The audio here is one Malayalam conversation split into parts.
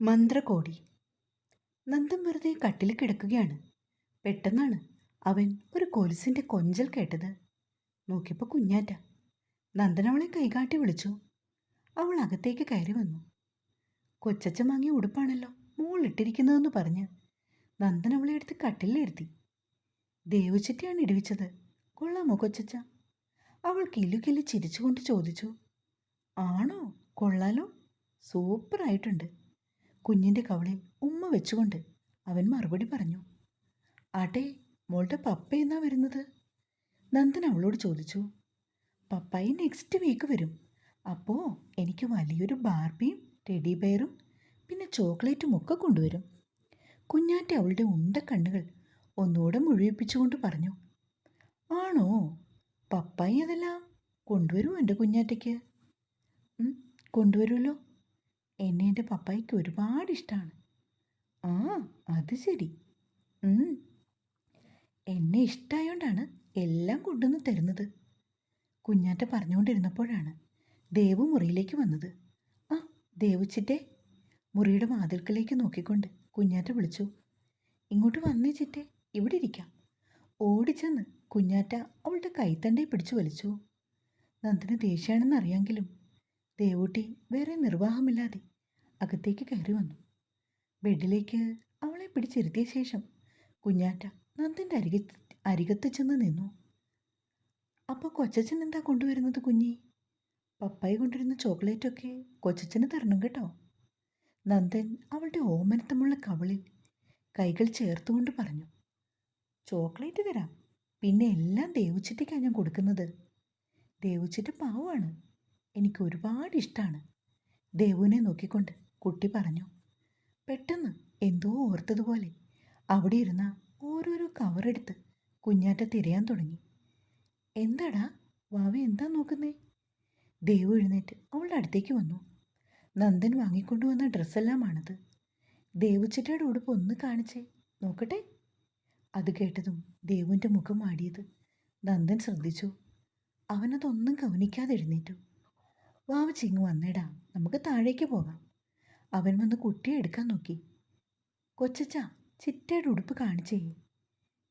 മന്ത്രകോടി. നന്ദൻ വെറുതെ കട്ടിൽ കിടക്കുകയാണ്. പെട്ടെന്നാണ് അവൻ ഒരു കൊലുസിന്റെ കൊഞ്ചൽ കേട്ടത്. നോക്കിയപ്പോൾ കുഞ്ഞാറ്റ. നന്ദനവളെ കൈകാട്ടി വിളിച്ചു. അവൾ അകത്തേക്ക് കയറി വന്നു. കൊച്ചച്ഛൻ വാങ്ങിയ ഉടുപ്പാണല്ലോ മോളിട്ടിരിക്കുന്നതെന്ന് പറഞ്ഞ് നന്ദനവളെ എടുത്ത് കട്ടിലിരുത്തി ദേവച്ചിട്ടിയാണ് ഇടിവിച്ചത്. കൊള്ളാമോ കൊച്ചച്ച അവൾ കിലു കില്ലു ചിരിച്ചുകൊണ്ട് ചോദിച്ചു. ആണോ? കൊള്ളാലോ? സൂപ്പറായിട്ടുണ്ട്. കുഞ്ഞിന്റെ കവളിൽ ഉമ്മ വെച്ചുകൊണ്ട് അവൻ മറുപടി പറഞ്ഞു ആട്ടെ മോളുടെ പപ്പ എന്നാ വരുന്നത്? നന്ദൻ അവളോട് ചോദിച്ചു പപ്പായി നെക്സ്റ്റ് വീക്ക് വരും. അപ്പോൾ എനിക്ക് വലിയൊരു ബാർബിയും ടെഡി ബെയറും പിന്നെ ചോക്ലേറ്റും ഒക്കെ കൊണ്ടുവരും. കുഞ്ഞാറ്റ അവളുടെ ഉണ്ട കണ്ണുകൾ ഒന്നുകൂടെ മുഴുവിപ്പിച്ചുകൊണ്ട് പറഞ്ഞു ആണോ? പപ്പായി അതെല്ലാം കൊണ്ടുവരുമോ എന്റെ കുഞ്ഞാറ്റയ്ക്ക്? കൊണ്ടുവരുമല്ലോ. എന്റെ പപ്പായ്ക്ക് ഒരുപാട് ഇഷ്ടമാണ് ആ അത് ശരി. എന്നെ ഇഷ്ടമായോണ്ടാണ് എല്ലാം കൊണ്ടുവന്ന് തരുന്നത്. കുഞ്ഞാറ്റ പറഞ്ഞുകൊണ്ടിരുന്നപ്പോഴാണ് ദേവു മുറിയിലേക്ക് വന്നത്. ആ ദേവുച്ചിറ്റെ മുറിയുടെ വാതിൽക്കലേക്ക് നോക്കിക്കൊണ്ട് കുഞ്ഞാറ്റ വിളിച്ചു. ഇങ്ങോട്ട് വന്നേ ചിറ്റെ ഇവിടെ ഇരിക്കാം. ഓടിച്ചെന്ന് കുഞ്ഞാറ്റ അവളുടെ കൈത്തണ്ടേ പിടിച്ചു വലിച്ചു. നന്ദിന് ദേഷ്യമാണെന്നറിയാമെങ്കിലും ദേവൂട്ടി വേറെ നിർവാഹമില്ലാതെ അകത്തേക്ക് കയറി വന്നു. ബെഡിലേക്ക് അവളെ പിടിച്ചിരുത്തിയ ശേഷം കുഞ്ഞാറ്റ നന്ദന്റെ അരികെ അരികത്ത് ചെന്ന് നിന്നു. അപ്പോൾ കൊച്ചച്ഛൻ എന്താ കൊണ്ടുവരുന്നത് കുഞ്ഞി? പപ്പായി കൊണ്ടുവരുന്ന ചോക്ലേറ്റൊക്കെ കൊച്ചച്ഛന് തരണം കേട്ടോ. നന്ദൻ അവളുടെ ഓമനത്തമുള്ള കവളിൽ കൈകൾ ചേർത്തുകൊണ്ട് പറഞ്ഞു. ചോക്ലേറ്റ് തരാം. പിന്നെ എല്ലാം ദേവുച്ചിട്ടേക്കാണ് ഞാൻ കൊടുക്കുന്നത്. ദേവുച്ചിട്ട് പാവമാണ് എനിക്ക് ഒരുപാട് ഇഷ്ടമാണ് ദേവുവിനെ നോക്കിക്കൊണ്ട് കുട്ടി പറഞ്ഞു പെട്ടെന്ന് എന്തോ ഓർത്തതുപോലെ. അവിടെ ഇരുന്ന ഓരോരോ കവറെടുത്ത് കുഞ്ഞാറ്റ തിരയാൻ തുടങ്ങി. എന്താടാ വാവ എന്താ നോക്കുന്നേ? ദേവു എഴുന്നേറ്റ് അവളുടെ അടുത്തേക്ക് വന്നു. നന്ദൻ വാങ്ങിക്കൊണ്ടുവന്ന ഡ്രസ്സെല്ലാമാണത്. ദേവുച്ചിട്ടയുടെ ഉടുപ്പ് ഒന്ന് കാണിച്ചേ നോക്കട്ടെ? അത് കേട്ടതും ദേവുവിന്റെ മുഖം മാടിയത് നന്ദൻ ശ്രദ്ധിച്ചു. അവനതൊന്നും കവനിക്കാതെ എഴുന്നേറ്റു. വാവ ചിങ്ങ് വന്നേടാ നമുക്ക് താഴേക്ക് പോകാം. അവൻ വന്ന് കുട്ടിയെ എടുക്കാൻ നോക്കി. കൊച്ചച്ച ചിറ്റയുടെ ഉടുപ്പ് കാണിച്ചേ.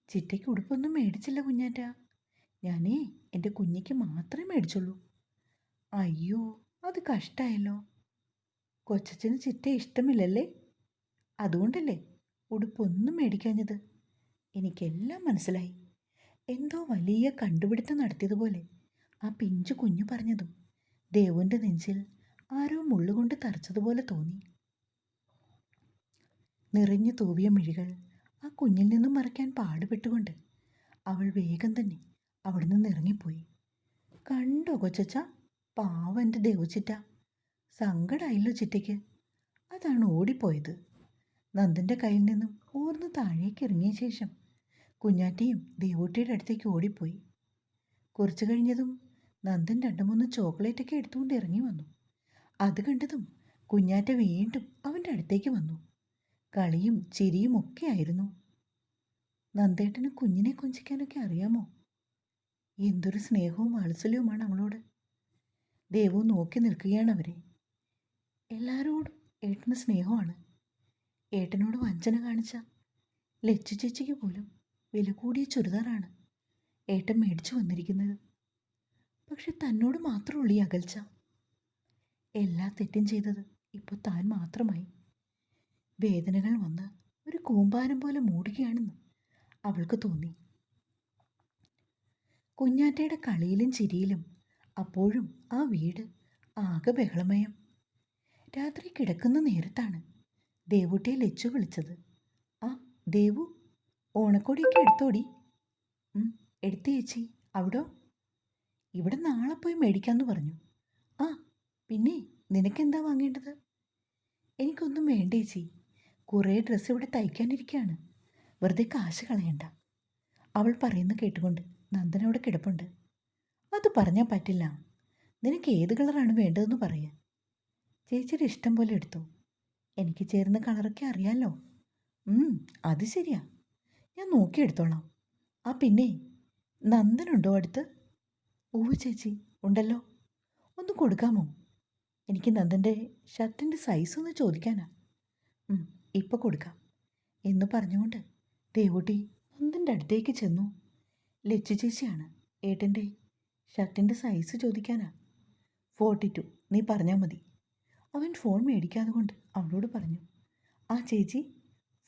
ചിറ്റയ്ക്ക് ഉടുപ്പൊന്നും മേടിച്ചില്ല കുഞ്ഞാറ്റ. ഞാനേ എന്റെ കുഞ്ഞിക്ക് മാത്രമേ മേടിച്ചുള്ളൂ. അയ്യോ അത് കഷ്ടമായല്ലോ കൊച്ചച്ചന് ചിറ്റ ഇഷ്ടമില്ലല്ലേ? അതുകൊണ്ടല്ലേ ഉടുപ്പൊന്നും മേടിക്കാഞ്ഞത്. എനിക്കെല്ലാം മനസ്സിലായി. എന്തോ വലിയ കണ്ടുപിടുത്തം നടത്തിയതുപോലെ ആ പിഞ്ചു കുഞ്ഞു പറഞ്ഞതും ദേവന്റെ നെഞ്ചിൽ ആരോ മുള്ളുകൊണ്ട് തറച്ചതുപോലെ തോന്നി. നിറഞ്ഞു തൂവിയ മിഴികൾ ആ കുഞ്ഞിൽ നിന്നും മറയ്ക്കാൻ പാടുപെട്ടുകൊണ്ട് അവൾ വേഗം തന്നെ അവിടെ നിന്ന് ഇറങ്ങിപ്പോയി കണ്ടോ കൊച്ചച്ച പാവം എന്റെ ദേവുച്ചിറ്റ. സങ്കടായല്ലോ ചിറ്റയ്ക്ക്. അതാണ് ഓടിപ്പോയത്. നന്ദന്റെ കയ്യിൽ നിന്നും ഊർന്ന് താഴേക്ക് ഇറങ്ങിയ ശേഷം കുഞ്ഞാറ്റിയും ദേവൂട്ടിയുടെ അടുത്തേക്ക് ഓടിപ്പോയി. കുറച്ചു കഴിഞ്ഞതും നന്ദൻ രണ്ടു മൂന്ന് ചോക്ലേറ്റൊക്കെ എടുത്തുകൊണ്ട് ഇറങ്ങി വന്നു. അത് കണ്ടതും കുഞ്ഞാറ്റ വീണ്ടും അവന്റെ അടുത്തേക്ക് വന്നു. കളിയും ചിരിയും ഒക്കെ ആയിരുന്നു. നന്ദേട്ടന് കുഞ്ഞിനെ കൊഞ്ചിക്കാനൊക്കെ അറിയാമോ? എന്തൊരു സ്നേഹവും വാത്സല്യവുമാണ് അവളോട്. ദേവു നോക്കി നിൽക്കുകയാണ് അവരെ. എല്ലാവരോടും ഏട്ടന് സ്നേഹമാണ്. ഏട്ടനോട് വഞ്ചന കാണിച്ച ലച്ചു ചേച്ചിക്ക് പോലും വില കൂടിയ ചുരിദാറാണ് ഏട്ടൻ മേടിച്ചു വന്നിരിക്കുന്നത്. പക്ഷെ തന്നോട് മാത്രമുള്ളൂ ഈ അകൽച്ച. എല്ലാ തെറ്റും ചെയ്തത് ഇപ്പോൾ താൻ മാത്രമായി. വേദനകൾ വന്ന് ഒരു കൂമ്പാരം പോലെ മൂടുകയാണെന്ന് അവൾക്ക് തോന്നി. കുഞ്ഞാറ്റയുടെ കളിയിലും ചിരിയിലും അപ്പോഴും ആ വീട് ആകെ ബഹളമയം. രാത്രി കിടക്കുന്ന നേരത്താണ് ദേവുട്ടിയെ ലച്ചു വിളിച്ചത്. ആ ദേവു ഓണക്കോടിയൊക്കെ എടുത്തോടി. എടുത്തു ചേച്ചി അവിടോ? ഇവിടെ നാളെ പോയി മേടിക്കാമെന്ന് പറഞ്ഞു. ആ പിന്നെ നിനക്കെന്താ വാങ്ങേണ്ടത്? എനിക്കൊന്നും വേണ്ട ചേച്ചി. കുറേ ഡ്രസ്സ് ഇവിടെ തയ്ക്കാനിരിക്കുകയാണ് വെറുതെ കാശ് കളയണ്ട. അവൾ പറയുന്ന കേട്ടുകൊണ്ട് നന്ദൻ അവിടെ കിടപ്പുണ്ട്. അത് പറഞ്ഞാൽ പറ്റില്ല. നിനക്ക് ഏത് കളറാണ് വേണ്ടതെന്ന് പറയുക ചേച്ചിയുടെ ഇഷ്ടം പോലെ എടുത്തു. എനിക്ക് ചേരുന്ന കളറൊക്കെ അറിയാമല്ലോ അത് ശരിയാ. ഞാൻ നോക്കി എടുത്തോളാം. ആ പിന്നെ നന്ദനുണ്ടോ അടുത്ത്? ഓ ചേച്ചി ഉണ്ടല്ലോ. ഒന്ന് കൊടുക്കാമോ? എനിക്ക് നന്ദന്റെ ഷർട്ടിന്റെ സൈസ് ഒന്ന് ചോദിക്കാനാ. ഉം, ഇപ്പൊ കൊടുക്കാം. എന്ന് പറഞ്ഞുകൊണ്ട് ദേവൂട്ടി നന്ദന്റെ അടുത്തേക്ക് ചെന്നു. ലച്ചു ചേച്ചിയാണ്. ഏട്ടന്റെ ഷർട്ടിന്റെ സൈസ് ചോദിക്കാനാ. ഫോർട്ടി ടു നീ പറഞ്ഞാൽ മതി. അവൻ ഫോൺ മേടിക്കാതെ കൊണ്ട് അവളോട് പറഞ്ഞു. ആ ചേച്ചി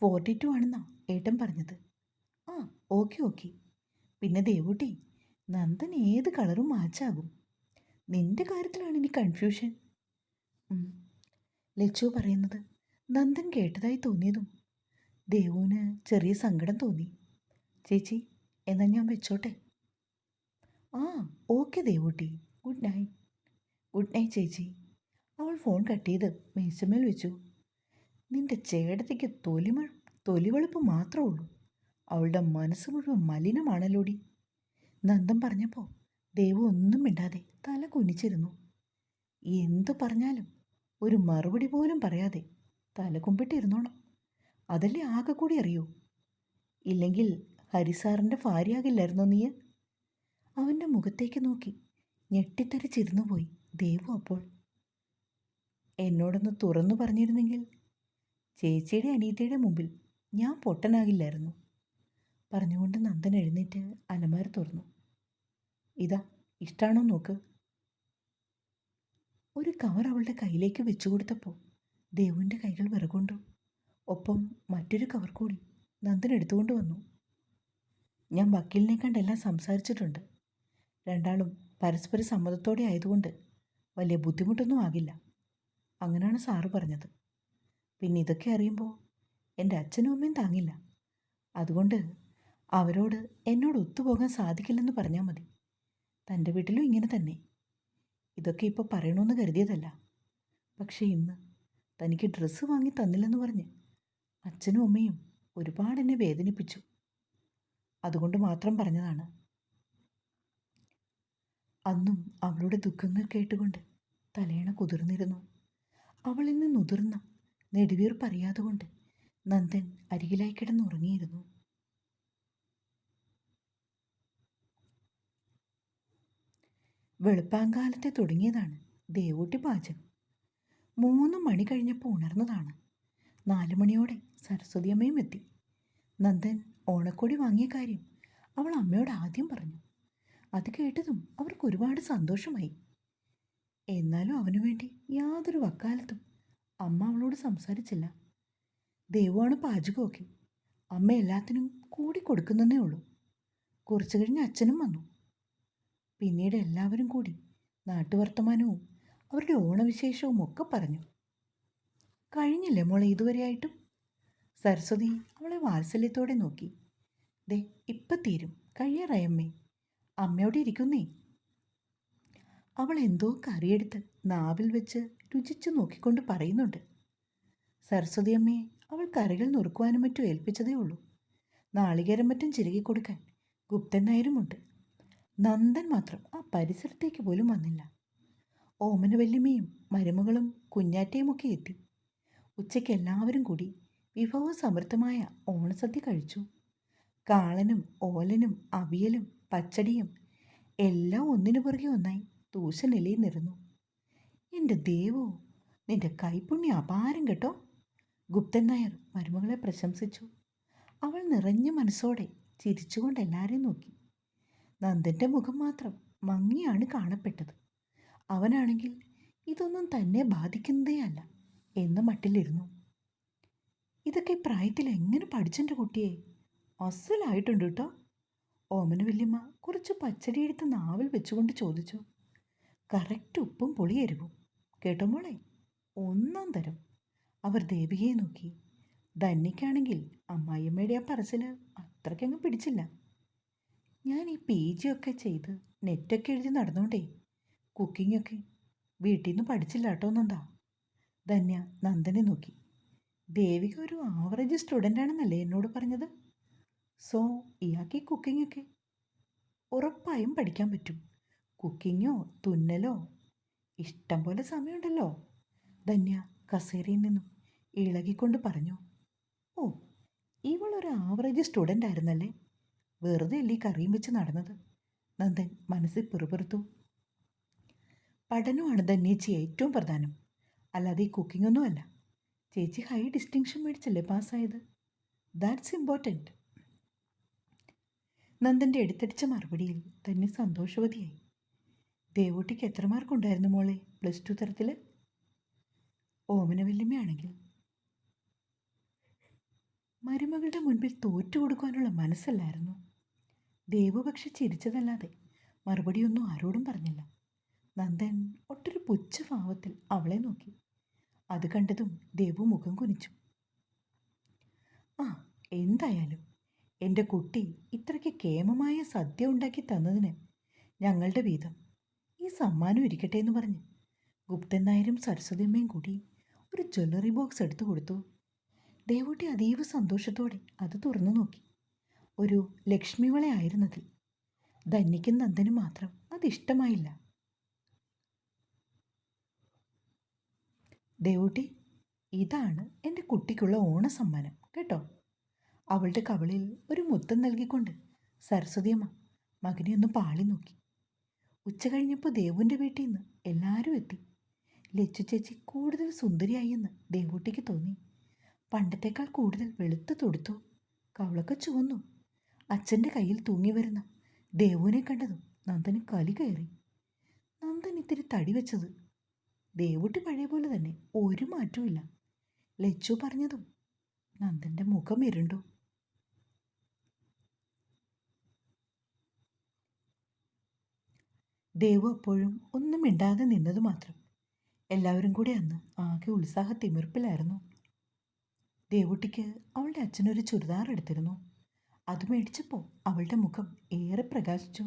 ഫോർട്ടി ടു ആണെന്നാ ഏട്ടൻ പറഞ്ഞത്. ആ ഓക്കെ ഓക്കെ പിന്നെ ദേവൂട്ടി നന്ദൻ ഏത് കളറും മാച്ചാകും നിന്റെ കാര്യത്തിലാണ് ഇനി കൺഫ്യൂഷൻ. ലച്ചു പറയുന്നത് നന്ദൻ കേട്ടതായി തോന്നിയതും ദേവുവിന് ചെറിയ സങ്കടം തോന്നി. ചേച്ചി എന്നാൽ ഞാൻ വെച്ചോട്ടെ? ആ okay Devootty. Good night. Good night ചേച്ചി. അവൾ ഫോൺ കട്ട് ചെയ്ത് മേശമേൽ വെച്ചു. നിന്റെ ചേടത്തിക്ക് തൊലിമ തൊലിവെളുപ്പ് മാത്രമേ ഉള്ളൂ. അവളുടെ മനസ്സ് മുഴുവൻ മലിനമാണല്ലോടി. നന്ദൻ പറഞ്ഞപ്പോൾ ദേവു ഒന്നും മിണ്ടാതെ തല കുനിച്ചിരുന്നു. എന്തു പറഞ്ഞാലും ഒരു മറുപടി പോലും പറയാതെ തല കുമ്പിട്ടിരുന്നോണം അതല്ലേ ആകെ കൂടി അറിയൂ? ഇല്ലെങ്കിൽ ഹരിസാറിന്റെ ഭാര്യയാകില്ലായിരുന്നോ നീ? അവന്റെ മുഖത്തേക്ക് നോക്കി ഞെട്ടിത്തരിച്ചിരുന്നു പോയി ദേവു അപ്പോൾ. എന്നോടൊന്ന് തുറന്നു പറഞ്ഞിരുന്നെങ്കിൽ ചേച്ചിയുടെ അനിയത്തിയുടെ മുമ്പിൽ ഞാൻ പൊട്ടനാകില്ലായിരുന്നു. പറഞ്ഞുകൊണ്ട് നന്ദൻ എഴുന്നേറ്റ് അലമാര തുറന്നു. ഇതാ ഇഷ്ടാണോ നോക്ക്? ഒരു കവർ അവളുടെ കയ്യിലേക്ക് വെച്ചു കൊടുത്തപ്പോൾ ദേവുവിന്റെ കൈകൾ വിറകൊണ്ടു. ഒപ്പം മറ്റൊരു കവർ കൂടി നന്ദൻ എടുത്തുകൊണ്ട് വന്നു. ഞാൻ വക്കീലിനെ കണ്ടെല്ലാം സംസാരിച്ചിട്ടുണ്ട്. രണ്ടാളും പരസ്പര സമ്മതത്തോടെ ആയതുകൊണ്ട് വലിയ ബുദ്ധിമുട്ടൊന്നും ആകില്ല. അങ്ങനെയാണ് സാറ് പറഞ്ഞത്. പിന്നെ ഇതൊക്കെ അറിയുമ്പോൾ എന്റെ അച്ഛനും അമ്മയും താങ്ങില്ല. അതുകൊണ്ട് അവരോട് എന്നോട് ഒത്തുപോകാൻ സാധിക്കില്ലെന്ന് പറഞ്ഞാൽ മതി. തന്റെ വീട്ടിലും ഇങ്ങനെ തന്നെ. ഇതൊക്കെ ഇപ്പോൾ പറയണമെന്ന് കരുതിയതല്ല. പക്ഷേ ഇന്ന് തനിക്ക് ഡ്രസ്സ് വാങ്ങി തന്നില്ലെന്ന് പറഞ്ഞ് അച്ഛനും അമ്മയും ഒരുപാട് എന്നെ വേദനിപ്പിച്ചു. അതുകൊണ്ട് മാത്രം പറഞ്ഞതാണ്. അന്നും അവളുടെ ദുഃഖങ്ങൾ കേട്ടുകൊണ്ട് തലേണ കുതിർന്നിരുന്നു. അവളിൽ നിന്നുതിർന്ന നെടുവീർപ്പറിയാതെ കൊണ്ട് നന്ദൻ അരികിലായി കിടന്നുറങ്ങിയിരുന്നു. വെളുപ്പാങ്കാലത്തെ തുടങ്ങിയതാണ് ദേവൂട്ടി പാചകം. മൂന്ന് മണി കഴിഞ്ഞപ്പോൾ ഉണർന്നതാണ്. നാല് മണിയോടെ സരസ്വതി അമ്മയും എത്തി. നന്ദൻ ഓണക്കോടി വാങ്ങിയ കാര്യം അവൾ അമ്മയോട് ആദ്യം പറഞ്ഞു. അത് കേട്ടതും അവർക്ക് ഒരുപാട് സന്തോഷമായി. എന്നാലും അവനു വേണ്ടി യാതൊരു വക്കാലത്തും അമ്മ അവളോട് സംസാരിച്ചില്ല. ദൈവമാണ് പാചകമൊക്കെ. അമ്മ എല്ലാത്തിനും കൂടി കൊടുക്കുന്നതേ ഉള്ളൂ. കുറച്ചു കഴിഞ്ഞ് അച്ഛനും വന്നു. പിന്നീട് എല്ലാവരും കൂടി നാട്ടുവർത്തമാനവും അവരുടെ ഓണവിശേഷവും ഒക്കെ പറഞ്ഞു. കഴിഞ്ഞില്ലേ മോളെ ഇതുവരെയായിട്ടും? സരസ്വതി അവളെ വാത്സല്യത്തോടെ നോക്കി. ദേ ഇപ്പം തീരും. കഴിയാറായമ്മേ അമ്മയോടെ ഇരിക്കുന്നേ. അവൾ എന്തോ കറിയെടുത്ത് നാവിൽ വെച്ച് രുചിച്ചു നോക്കിക്കൊണ്ട് പറയുന്നുണ്ട്. സരസ്വതി അമ്മയെ അവൾ കറികൾ നുറുക്കുവാനും മറ്റും ഏൽപ്പിച്ചതേ ഉള്ളൂ. നാളികേരം മറ്റും ചിരകി കൊടുക്കാൻ ഗുപ്തൻ നായരുമുണ്ട്. നന്ദൻ മാത്രം ആ പരിസരത്തേക്ക് പോലും വന്നില്ല. ഓമന വല്യമ്മയും മരുമകളും കുഞ്ഞാറ്റയും ഒക്കെ എത്തി. ഉച്ചയ്ക്ക് എല്ലാവരും കൂടി വിഭവസമൃദ്ധമായ ഓണസദ്യ കഴിച്ചു. കാളനും ഓലനും അവിയലും പച്ചടിയും എല്ലാം ഒന്നിനു പുറകെ ഒന്നായി തൂശനിലയിൽ നിറന്നു എന്റെ ദേവോ നിന്റെ കൈപ്പുണ്യ അപാരം കേട്ടോ ഗുപ്തൻ നായർ മരുമകളെ പ്രശംസിച്ചു. അവൾ നിറഞ്ഞ മനസ്സോടെ ചിരിച്ചുകൊണ്ട് എല്ലാവരെയും നോക്കി. നന്ദന്റെ മുഖം മാത്രം മങ്ങിയാണ് കാണപ്പെട്ടത്. അവനാണെങ്കിൽ ഇതൊന്നും തന്നെ ബാധിക്കുന്നതേ അല്ല. എന്ന് മട്ടിലിരുന്നു. ഇതൊക്കെ പ്രായത്തിൽ എങ്ങനെ പഠിച്ചെന്റെ കുട്ടിയെ? അസലായിട്ടുണ്ട് കേട്ടോ. ഓമന വല്യമ്മ കുറച്ച് പച്ചടി എടുത്ത് നാവിൽ വെച്ചുകൊണ്ട് ചോദിച്ചു. കറക്റ്റ് ഉപ്പും പൊളിയരുവും. കേട്ടോ മോളെ? ഒന്നാം തരം. അവർ ദേവികയെ നോക്കി. ധന്യക്കാണെങ്കിൽ അമ്മായിയമ്മയുടെ ആ പറച്ചിൽ അത്രയ്ക്കങ്ങ് പിടിച്ചില്ല. ഞാൻ ഈ പി ജി ഒക്കെ ചെയ്ത് നെറ്റൊക്കെ എഴുതി നടന്നോണ്ടേ കുക്കിങ്ങൊക്കെ വീട്ടിൽ നിന്ന് പഠിച്ചില്ല കേട്ടോ നന്ദാ. ധന്യ നന്ദനെ നോക്കി. ദേവിക ഒരു ആവറേജ് സ്റ്റുഡന്റ് ആണെന്നല്ലേ എന്നോട് പറഞ്ഞത്? സോ ഇയാൾക്ക് ഈ കുക്കിങ്ങൊക്കെ ഉറപ്പായും പഠിക്കാൻ പറ്റും. കുക്കിങ്ങോ തുന്നലോ? ഇഷ്ടം പോലെ സമയമുണ്ടല്ലോ. ധന്യ കസേരയിൽ നിന്നും ഇളകിക്കൊണ്ട് പറഞ്ഞു. ഓ ഇവളൊരു ആവറേജ് സ്റ്റുഡന്റ് ആയിരുന്നല്ലേ? വെറുതെ അല്ലേ കറിയും വെച്ച് നടന്നത്? നന്ദൻ മനസ്സിൽ പിറുപിറുത്തു. പഠനമാണ് ധന്യേച്ചി ഏറ്റവും പ്രധാനം. അല്ലാതെ ഈ കുക്കിംഗ് ഒന്നുമല്ല ചേച്ചി ഹൈ ഡിസ്റ്റിങ്ഷൻ മേടിച്ചല്ലേ പാസ്സായത്? ദാറ്റ്സ് ഇമ്പോർട്ടന്റ് നന്ദന്റെ എടുത്തടിച്ച മറുപടിയിൽ തന്നെ സന്തോഷവതിയായി. ദേവൂട്ടിക്ക് എത്ര മാർക്കുണ്ടായിരുന്നു മോളെ? പ്ലസ് ടു തരത്തിൽ ഓമന വല്യമ്മയാണെങ്കിൽ. മരുമകളുടെ മുൻപിൽ തോറ്റു കൊടുക്കാനുള്ള മനസ്സല്ലായിരുന്നു. ദേവു പക്ഷെ ചിരിച്ചതല്ലാതെ മറുപടിയൊന്നും ആരോടും പറഞ്ഞില്ല. നന്ദൻ ഒട്ടൊരു പുച്ഛഭാവത്തിൽ അവളെ നോക്കി. അത് കണ്ടതും ദേവു മുഖം കുനിച്ചു. ആ എന്തായാലും എന്റെ കുട്ടി ഇത്രയ്ക്ക് കേമമായ സദ്യ ഉണ്ടാക്കി തന്നതിന് ഞങ്ങളുടെ വീതം ഈ സമ്മാനം ഇരിക്കട്ടെ എന്ന് പറഞ്ഞ് ഗുപ്തൻ നായരും സരസ്വതിയമ്മയും കൂടി ഒരു ജ്വല്ലറി ബോക്സ് എടുത്തു കൊടുത്തു. ദേവൂട്ടി അതീവ സന്തോഷത്തോടെ അത് തുറന്നു നോക്കി. ഒരു ലക്ഷ്മിവളയായിരുന്നതിൽ ധന്യയ്ക്കും നന്ദനും മാത്രം അതിഷ്ടമായില്ല ദേവൂട്ടി ഇതാണ് എന്റെ കുട്ടിക്കുള്ള ഓണസമ്മാനം കേട്ടോ? അവളുടെ കവളിൽ ഒരു മുത്തം നൽകിക്കൊണ്ട് സരസ്വതിയമ്മ മകനെ ഒന്ന് പാളി നോക്കി. ഉച്ച കഴിഞ്ഞപ്പോൾ ദേവുവിന്റെ വീട്ടിൽ നിന്ന് എല്ലാവരും എത്തി. ലച്ചു ചേച്ചി കൂടുതൽ സുന്ദരിയായി എന്ന് ദേവൂട്ടിക്ക് തോന്നി. പണ്ടത്തേക്കാൾ കൂടുതൽ വെളുത്ത് തൊടുത്തു കവളൊക്കെ ചുവന്നു. അച്ഛന്റെ കയ്യിൽ തൂങ്ങി വരുന്ന ദേവുവിനെ കണ്ടതും നന്ദന് കലി കയറി. നന്ദൻ ഇത്തിരി തടി വെച്ചത് ദേവൂട്ടി പഴയ പോലെ തന്നെ ഒരു മാറ്റവുമില്ല. ലച്ചു പറഞ്ഞതും നന്ദന്റെ മുഖം ഇരുണ്ടു. ദേവു അപ്പോഴും ഒന്നും മിണ്ടാതെ നിന്നത് മാത്രം. എല്ലാവരും കൂടി അന്ന് ആകെ ഉത്സാഹ തിമിർപ്പിലായിരുന്നു ദേവുട്ടിക്ക് അവളുടെ അച്ഛനൊരു ചുരിദാർ എടുത്തിരുന്നു. അത് മേടിച്ചപ്പോൾ അവളുടെ മുഖം ഏറെ പ്രകാശിച്ചു.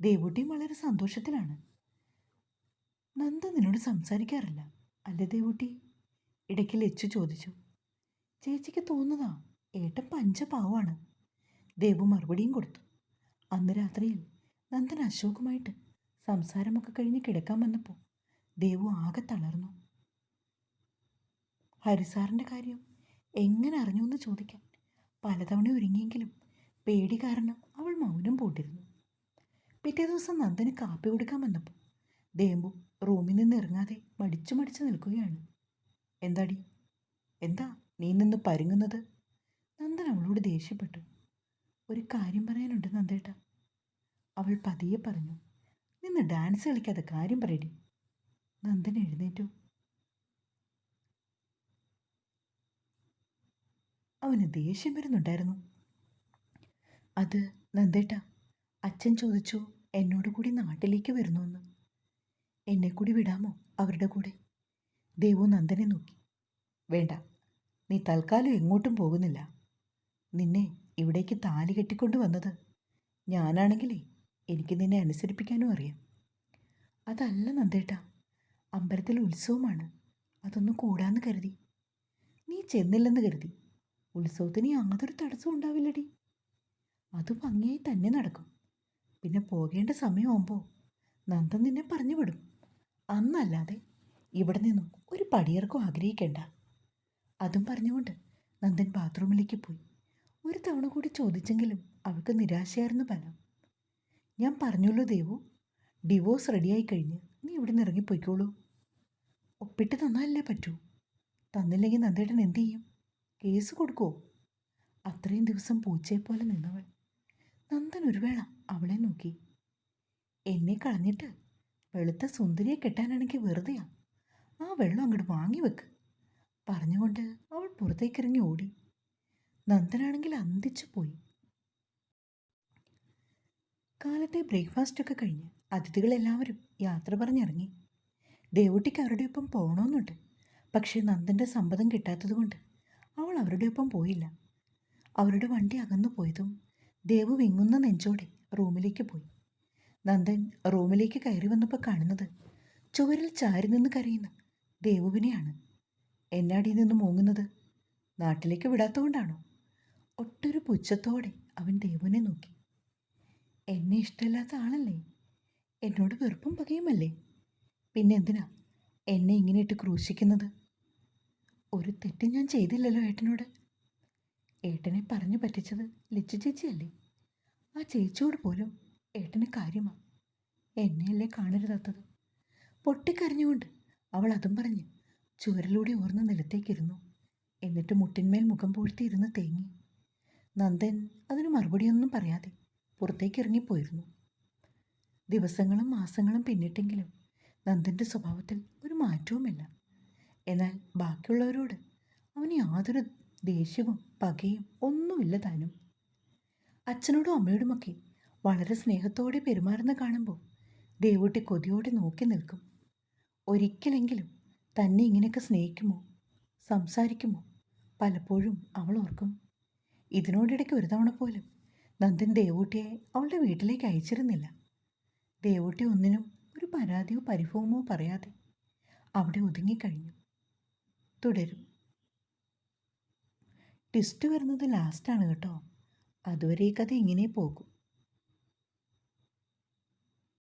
ദേവുട്ടിയും വളരെ സന്തോഷത്തിലാണ്. നന്ദ നിന്നോട് സംസാരിക്കാറില്ല. അല്ലേ ദേവുട്ടി? ഇടയ്ക്ക് ലച്ചു ചോദിച്ചു. ചേച്ചിക്ക് തോന്നുന്നതാ ഏട്ടൻ പഞ്ചപാവാണ്. ദേവു മറുപടിയും കൊടുത്തു. അന്ന് രാത്രിയിൽ നന്ദൻ അശോകുമായിട്ട് സംസാരമൊക്കെ കഴിഞ്ഞ് കിടക്കാൻ വന്നപ്പോൾ ദേവു ആകെ തളർന്നു. ഹരിസാറിന്റെ കാര്യം എങ്ങനെ അറിഞ്ഞു എന്ന് ചോദിക്കാൻ പലതവണ ഒരുങ്ങിയെങ്കിലും പേടി കാരണം അവൾ മൗനം പൂട്ടിരുന്നു. പിറ്റേ ദിവസം നന്ദന് കാപ്പി കൊടുക്കാൻ വന്നപ്പോൾ ദേമ്പു റൂമിൽ നിന്ന് ഇറങ്ങാതെ മടിച്ചു മടിച്ചു നിൽക്കുകയാണ്. എന്താടി? എന്താ നീ നിന്ന് പരുങ്ങുന്നത്? നന്ദൻ അവളോട് ദേഷ്യപ്പെട്ടു. ഒരു കാര്യം പറയാനുണ്ട് നന്ദേട്ട. അവൾ പതിയെ പറഞ്ഞു നിന്ന് ഡാൻസ് കളിക്കാതെ കാര്യം പറയടി. നന്ദൻ എഴുന്നേറ്റു. അവന് ദേഷ്യം വരുന്നുണ്ടായിരുന്നു. അത് നന്ദേട്ട അച്ഛൻ ചോദിച്ചു എന്നോട് കൂടി നാട്ടിലേക്ക് വരുന്നുവെന്ന് എന്നെ. കൂടി വിടാമോ അവരുടെ കൂടെ? ദേവു നന്ദനെ നോക്കി. വേണ്ട നീ തൽക്കാലം എങ്ങോട്ടും പോകുന്നില്ല. നിന്നെ ഇവിടേക്ക് താലി കെട്ടിക്കൊണ്ട് വന്നത് ഞാനാണെങ്കിലേ എനിക്ക് നിന്നെ അനുസരിപ്പിക്കാനും അറിയാം. അതല്ല നന്ദേട്ടാ അമ്പലത്തിൽ ഉത്സവമാണ്. അതൊന്നും കൂടാന്ന് കരുതി. നീ ചെന്നില്ലെന്ന് കരുതി. ഉത്സവത്തിന് യാതൊരു തടസ്സവും ഉണ്ടാവില്ലടി. അത് ഭംഗിയായി തന്നെ നടക്കും. പിന്നെ പോകേണ്ട സമയമാകുമ്പോൾ നന്ദൻ നിന്നെ പറഞ്ഞു വിടും. അന്നല്ലാതെ ഇവിടെ നിന്നും ഒരു പടിയിറക്കും ആഗ്രഹിക്കേണ്ട. അതും പറഞ്ഞുകൊണ്ട് നന്ദൻ ബാത്റൂമിലേക്ക് പോയി. ഒരു തവണ കൂടി ചോദിച്ചെങ്കിലും അവൾക്ക് നിരാശയായിരുന്നു ഫലം. ഞാൻ പറഞ്ഞുള്ളൂ ദേവു ഡിവോഴ്സ് റെഡിയായി കഴിഞ്ഞ് നീ ഇവിടെ നിന്ന് ഇറങ്ങിപ്പോയിക്കോളൂ. ഒപ്പിട്ട് തന്നാലല്ലേ പറ്റൂ. തന്നില്ലെങ്കിൽ നന്ദേട്ടൻ എന്ത് ചെയ്യും? കേസ് കൊടുക്കുമോ അത്രയും ദിവസം പൂച്ചയെപ്പോലെ നിന്നവൾ. നന്ദൻ ഒരു വേള അവളെ നോക്കി. എന്നെ കളഞ്ഞിട്ട് വെളുത്ത സുന്ദരിയെ കെട്ടാനാണെങ്കിൽ വെറുതെയാ. ആ വെള്ളം അങ്ങോട്ട് വാങ്ങി വെക്ക്. പറഞ്ഞുകൊണ്ട് അവൾ പുറത്തേക്കിറങ്ങി ഓടി. നന്ദനാണെങ്കിൽ അന്തിച്ചു പോയി. കാലത്തെ ബ്രേക്ക്ഫാസ്റ്റ് ഒക്കെ കഴിഞ്ഞ് അതിഥികളെല്ലാവരും യാത്ര പറഞ്ഞിറങ്ങി. ദേവുട്ടിക്ക് അവരുടെ ഒപ്പം പോകണമെന്നുണ്ട് പക്ഷേ നന്ദന്റെ സമ്മതം കിട്ടാത്തതുകൊണ്ട് അവൾ അവരുടെ ഒപ്പം പോയില്ല. അവരുടെ വണ്ടി അകന്നു പോയതും ദേവു വിങ്ങുന്ന നെഞ്ചോടെ റൂമിലേക്ക് പോയി. നന്ദൻ റൂമിലേക്ക് കയറി വന്നപ്പോൾ കാണുന്നത് ചുവരിൽ ചാരി നിന്ന് കരയുന്ന ദേവുവിനെയാണ്. എന്നാടി നിന്ന് മൂങ്ങുന്നത്? നാട്ടിലേക്ക് വിടാത്തതുകൊണ്ടാണോ ഒട്ടൊരു പുച്ഛത്തോടെ അവൻ ദേവുവിനെ നോക്കി. എന്നെ ഇഷ്ടമില്ലാത്ത ആളല്ലേ? എന്നോട് വെറുപ്പും പകയുമല്ലേ? പിന്നെ എന്തിനാ എന്നെ ഇങ്ങനെയിട്ട് ക്രൂശിക്കുന്നത്? ഒരു തെറ്റും ഞാൻ ചെയ്തില്ലല്ലോ ഏട്ടനോട്. ഏട്ടനെ പറഞ്ഞു പറ്റിച്ചത് ലിച്ചു ചേച്ചിയല്ലേ? ആ ചേച്ചിയോട് പോലും ഏട്ടന് കാര്യമാ. എന്നെയല്ലേ കാണരുതാത്തത്? പൊട്ടിക്കരഞ്ഞുകൊണ്ട് അവൾ അതും പറഞ്ഞ് ചുവരിലൂടെ ഓർന്ന് നിലത്തേക്കിരുന്നു. എന്നിട്ട് മുട്ടിന്മേൽ മുഖം പൂഴ്ത്തിയിരുന്ന് തേങ്ങി. നന്ദൻ അതിന് മറുപടിയൊന്നും പറയാതെ പുറത്തേക്ക് ഇറങ്ങിപ്പോയിരുന്നു ദിവസങ്ങളും മാസങ്ങളും പിന്നിട്ടെങ്കിലും നന്ദന്റെ സ്വഭാവത്തിൽ ഒരു മാറ്റവുമില്ല. എന്നാൽ ബാക്കിയുള്ളവരോട് അവന് യാതൊരു ദേഷ്യവും പകയും ഒന്നുമില്ല താനും. അച്ഛനോടും അമ്മയോടുമൊക്കെ വളരെ സ്നേഹത്തോടെ പെരുമാറുന്ന കാണുമ്പോൾ ദേവൂട്ടി കൊതിയോടെ നോക്കി നിൽക്കും. ഒരിക്കലെങ്കിലും തന്നെ ഇങ്ങനെയൊക്കെ സ്നേഹിക്കുമോ? സംസാരിക്കുമോ? പലപ്പോഴും അവൾ ഓർക്കും. ഇതിനോടിടയ്ക്ക് ഒരു തവണ പോലും നന്ദൻ ദേവൂട്ടിയെ അവളുടെ വീട്ടിലേക്ക് അയച്ചിരുന്നില്ല. ദേവൂട്ടി ഒന്നിനും ഒരു പരാതിയോ പരിഭവമോ പറയാതെ അവിടെ ഒതുങ്ങിക്കഴിഞ്ഞു. തുടരും. ട്വിസ്റ്റ് വരുന്നത് ലാസ്റ്റാണ് കേട്ടോ. അതുവരെ ഈ കഥ ഇങ്ങനെ പോകും.